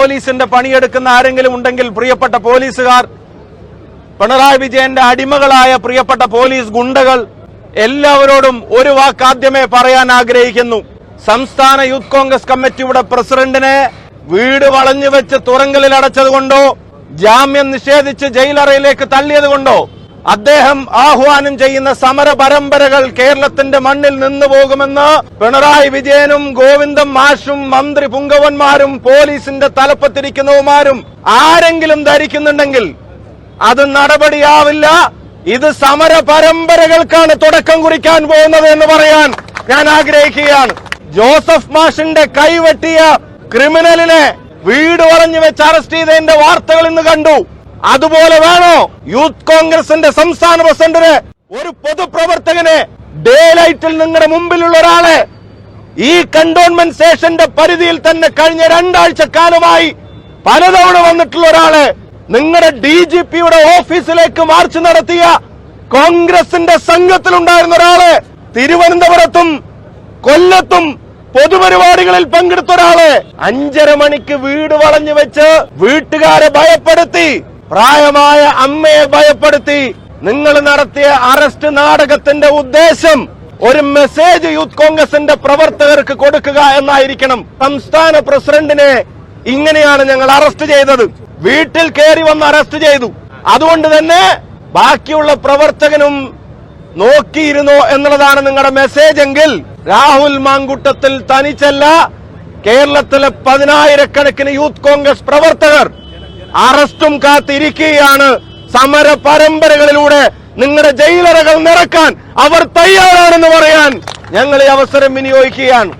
പോലീസിന്റെ പണിയെടുക്കുന്ന ആരെങ്കിലും ഉണ്ടെങ്കിൽ പ്രിയപ്പെട്ട പോലീസുകാർ പിണറായി വിജയന്റെ അടിമകളായ പ്രിയപ്പെട്ട പോലീസ് ഗുണ്ടകൾ എല്ലാവരോടും ഒരു വാക്ക് ആദ്യമേ പറയാൻ ആഗ്രഹിക്കുന്നു. സംസ്ഥാന യൂത്ത് കോൺഗ്രസ് കമ്മിറ്റിയുടെ പ്രസിഡന്റിനെ വീട് വളഞ്ഞു വെച്ച് തുറങ്കലിൽ അടച്ചതുകൊണ്ടോ ജാമ്യം നിഷേധിച്ച് ജയിലറയിലേക്ക് തള്ളിയതുകൊണ്ടോ അദ്ദേഹം ആഹ്വാനം ചെയ്യുന്ന സമര പരമ്പരകൾ കേരളത്തിന്റെ മണ്ണിൽ നിന്നു പോകുമെന്ന് പിണറായി വിജയനും ഗോവിന്ദം മാഷും മന്ത്രി പുങ്കവന്മാരും പോലീസിന്റെ തലപ്പത്തിരിക്കുന്നവന്മാരും ആരെങ്കിലും ധരിക്കുന്നുണ്ടെങ്കിൽ അത് നടപടിയാവില്ല. ഇത് സമര പരമ്പരകൾക്കാണ് തുടക്കം കുറിക്കാൻ പോകുന്നത് എന്ന് പറയാൻ ഞാൻ ആഗ്രഹിക്കുകയാണ്. ജോസഫ് മാഷിന്റെ കൈവെട്ടിയ ക്രിമിനലിനെ വീട് വളഞ്ഞു വെച്ച് അറസ്റ്റ് ചെയ്തതിന്റെ വാർത്തകൾ ഇന്ന് കണ്ടു. അതുപോലെ വേണോ? യൂത്ത് കോൺഗ്രസിന്റെ സംസ്ഥാന പ്രസിഡന്റിന് ഒരു പൊതുപ്രവർത്തകനെ ഡേ ലൈറ്റിൽ നിങ്ങളുടെ മുമ്പിലുള്ള ഒരാളെ ഈ കണ്ടോൺമെന്റ് സ്റ്റേഷന്റെ പരിധിയിൽ തന്നെ കഴിഞ്ഞ രണ്ടാഴ്ച കാലമായി പലതവണ വന്നിട്ടുള്ള ഒരാളെ നിങ്ങളുടെ ഡി ജി പിയുടെ ഓഫീസിലേക്ക് മാർച്ച് നടത്തിയ കോൺഗ്രസിന്റെ സംഘത്തിലുണ്ടായിരുന്ന ഒരാൾ തിരുവനന്തപുരത്തും കൊല്ലത്തും പൊതുപരിപാടികളിൽ പങ്കെടുത്ത ഒരാൾ അഞ്ചര മണിക്ക് വീട് വളഞ്ഞു വെച്ച് വീട്ടുകാരെ ഭയപ്പെടുത്തി പ്രായമായ അമ്മയെ ഭയപ്പെടുത്തി നിങ്ങൾ നടത്തിയ അറസ്റ്റ് നാടകത്തിന്റെ ഉദ്ദേശം ഒരു മെസ്സേജ് യൂത്ത് കോൺഗ്രസിന്റെ പ്രവർത്തകർക്ക് കൊടുക്കുക എന്നായിരിക്കണം. സംസ്ഥാന പ്രസിഡന്റിനെ ഇങ്ങനെയാണ് ഞങ്ങൾ അറസ്റ്റ് ചെയ്തത്. വീട്ടിൽ കയറി വന്ന് അറസ്റ്റ് ചെയ്തു. അതുകൊണ്ട് തന്നെ ബാക്കിയുള്ള പ്രവർത്തകനും നോക്കിയിരുന്നോ എന്നുള്ളതാണ് നിങ്ങളുടെ മെസ്സേജ് എങ്കിൽ രാഹുൽ മാങ്കുട്ടത്തിൽ തനിച്ചല്ല കേരളത്തിലെ പതിനായിരക്കണക്കിന് യൂത്ത് കോൺഗ്രസ് പ്രവർത്തകർ അറസ്റ്റും കാത്തിരിക്കുകയാണ്. സമര പരമ്പരകളിലൂടെ നിങ്ങളുടെ ജയിലറകൾ നിറക്കാൻ അവർ തയ്യാറാണെന്ന് പറയാൻ ഞങ്ങൾ ഈ അവസരം വിനിയോഗിക്കുകയാണ്.